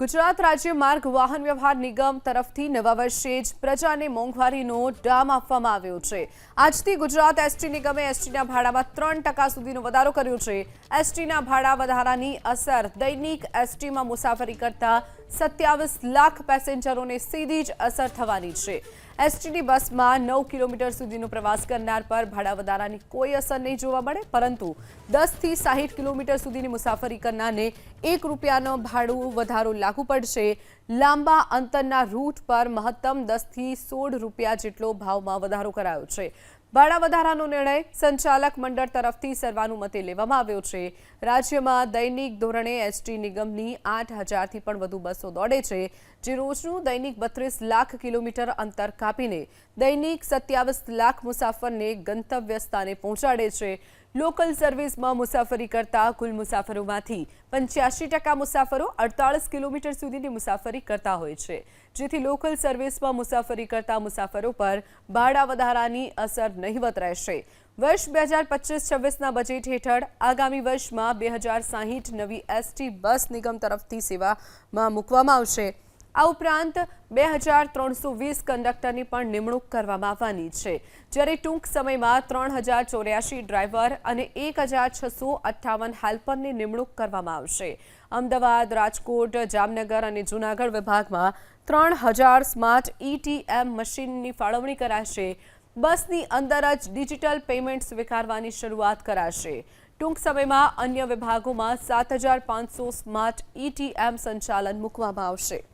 ગુજરાત રાજ્ય માર્ગ વાહન વ્યવહાર નિગમ તરફથી નવા વર્ષે જ પ્રજાને મોંઘવારીનો ડામ આપવામાં આવ્યો છે. આજથી ગુજરાત એસટી નિગમે એસટીના ભાડામાં ત્રણ ટકા સુધીનો વધારો કર્યો છે. એસટીના ભાડા વધારાની અસર દૈનિક એસટીમાં મુસાફરી કરતા સત્યાવીસ લાખ પેસેન્જરોને સીધી જ અસર થવાની છે. એસટીની બસમાં નવ કિલોમીટર સુધીનો પ્રવાસ કરનાર પર ભાડા વધારાની કોઈ અસર નહીં જોવા મળે, પરંતુ દસથી સાહીઠ કિલોમીટર સુધીની મુસાફરી કરનારને એક રૂપિયાનો ભાડું વધારો લાગુ પડશે. લાંબા અંતરના રૂટ પર મહત્તમ દસથી સોળ રૂપિયા જેટલો ભાવમાં વધારો કરાયો છે. ભાડા વધારાનો નિર્ણય સંચાલક મંડળ તરફથી સર્વાનુમતે લેવામાં આવ્યો છે. રાજ્યમાં દૈનિક ધોરણે એસટી નિગમની આઠ હજારથી પણ વધુ બસો દોડે છે, જે રોજનું દૈનિક બત્રીસ લાખ કિલોમીટર અંતર કાપીને દૈનિક સત્યાવીસ લાખ મુસાફરને ગંતવ્ય સ્થાને પહોંચાડે છે. લોકલ સર્વિસમાં મુસાફરી કરતા કુલ મુસાફરોમાંથી પંચ્યાસી ટકા મુસાફરો અડતાળીસ કિલોમીટર સુધીની મુસાફરી કરતા હોય છે, જેથી લોકલ સર્વિસમાં મુસાફરી કરતા મુસાફરો પર ભાડા વધારાની અસર નહીવત રહેશે. વર્ષ બે હજાર પચીસ છવ્વીસના બજેટ હેઠળ આગામી વર્ષમાં બે હજાર સાહીઠ નવી એસટી બસ નિગમ તરફથી સેવામાં મૂકવામાં આવશે. આ ઉપરાંત બે હજાર ત્રણસો વીસ કંડક્ટરની પણ નિમણૂક કરવામાં આવવાની છે. જ્યારે ટૂંક સમયમાં ત્રણ હજાર ચોર્યાસી ડ્રાઈવર અને એક હજાર છસો અઠ્ઠાવન હેલ્પરની નિમણૂક કરવામાં આવશે. અમદાવાદ, રાજકોટ, જામનગર અને જૂનાગઢ વિભાગમાં ત્રણ હજાર સ્માર્ટ ઈટીએમ મશીનની ફાળવણી કરાશે. બસની અંદર જ ડિજિટલ પેમેન્ટ સ્વીકારવાની શરૂઆત કરાશે. ટૂંક સમયમાં અન્ય વિભાગોમાં સાત હજાર પાંચસો સ્માર્ટ ઈટીએમ સંચાલન મૂકવામાં આવશે.